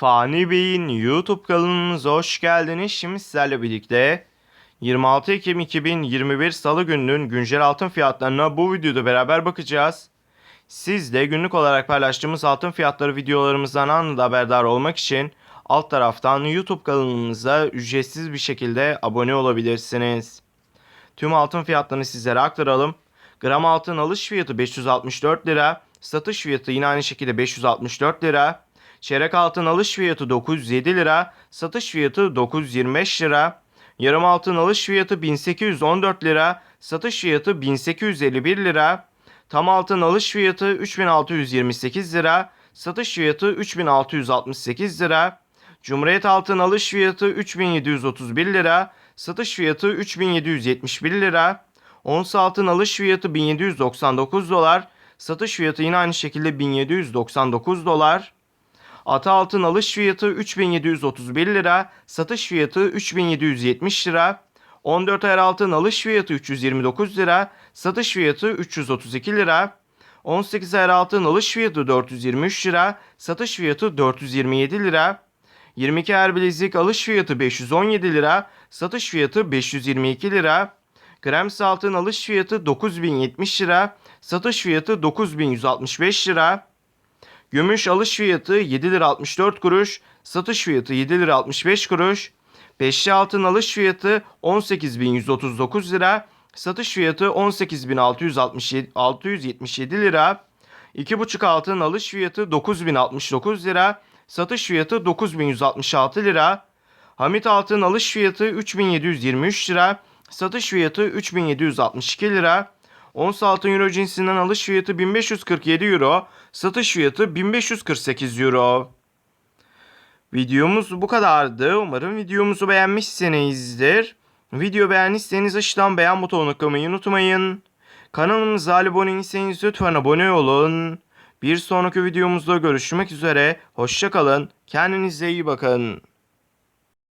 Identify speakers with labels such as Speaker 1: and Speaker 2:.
Speaker 1: Fani Bey'in YouTube kanalımıza hoş geldiniz. Şimdi sizlerle birlikte 26 Ekim 2021 Salı gününün güncel altın fiyatlarına bu videoda beraber bakacağız. Siz de günlük olarak paylaştığımız altın fiyatları videolarımızdan anında haberdar olmak için alt taraftan YouTube kanalımıza ücretsiz bir şekilde abone olabilirsiniz. Tüm altın fiyatlarını sizlere aktaralım. Gram altın alış fiyatı 564 lira, satış fiyatı yine aynı şekilde 564 lira. Çeyrek altın alış fiyatı 907 lira, satış fiyatı 925 lira. Yarım altın alış fiyatı 1814 lira, satış fiyatı 1851 lira. Tam altın alış fiyatı 3628 lira, satış fiyatı 3668 lira. Cumhuriyet altın alış fiyatı 3731 lira, satış fiyatı 3771 lira. Ons altın alış fiyatı 1799 dolar, satış fiyatı yine aynı şekilde 1799 dolar. Ata altın alış fiyatı 3731 lira, satış fiyatı 3770 lira. 14 ayar altın alış fiyatı 329 lira, satış fiyatı 332 lira. 18 ayar altın alış fiyatı 423 lira, satış fiyatı 427 lira. 22 ayar bilezik alış fiyatı 517 lira, satış fiyatı 522 lira. Grams altın alış fiyatı 9070 lira, satış fiyatı 9165 lira. Gümüş alış fiyatı 7 lira 64 kuruş, satış fiyatı 7 lira 65 kuruş. Beşli altın alış fiyatı 18.139 lira, satış fiyatı 18.677 lira. 2,5 altın alış fiyatı 9.069 lira, satış fiyatı 9.166 lira. Hamit altın alış fiyatı 3.723 lira, satış fiyatı 3.762 lira. Ons altın euro cinsinden alış fiyatı 1547 euro, satış fiyatı 1548 euro. Videomuz bu kadardı. Umarım videomuzu beğenmişsinizdir. Video beğendiyseniz aşağıdan beğen butonuna tıklamayı unutmayın. Kanalımıza abone değilseniz lütfen abone olun. Bir sonraki videomuzda görüşmek üzere. Hoşçakalın. Kendinize iyi bakın.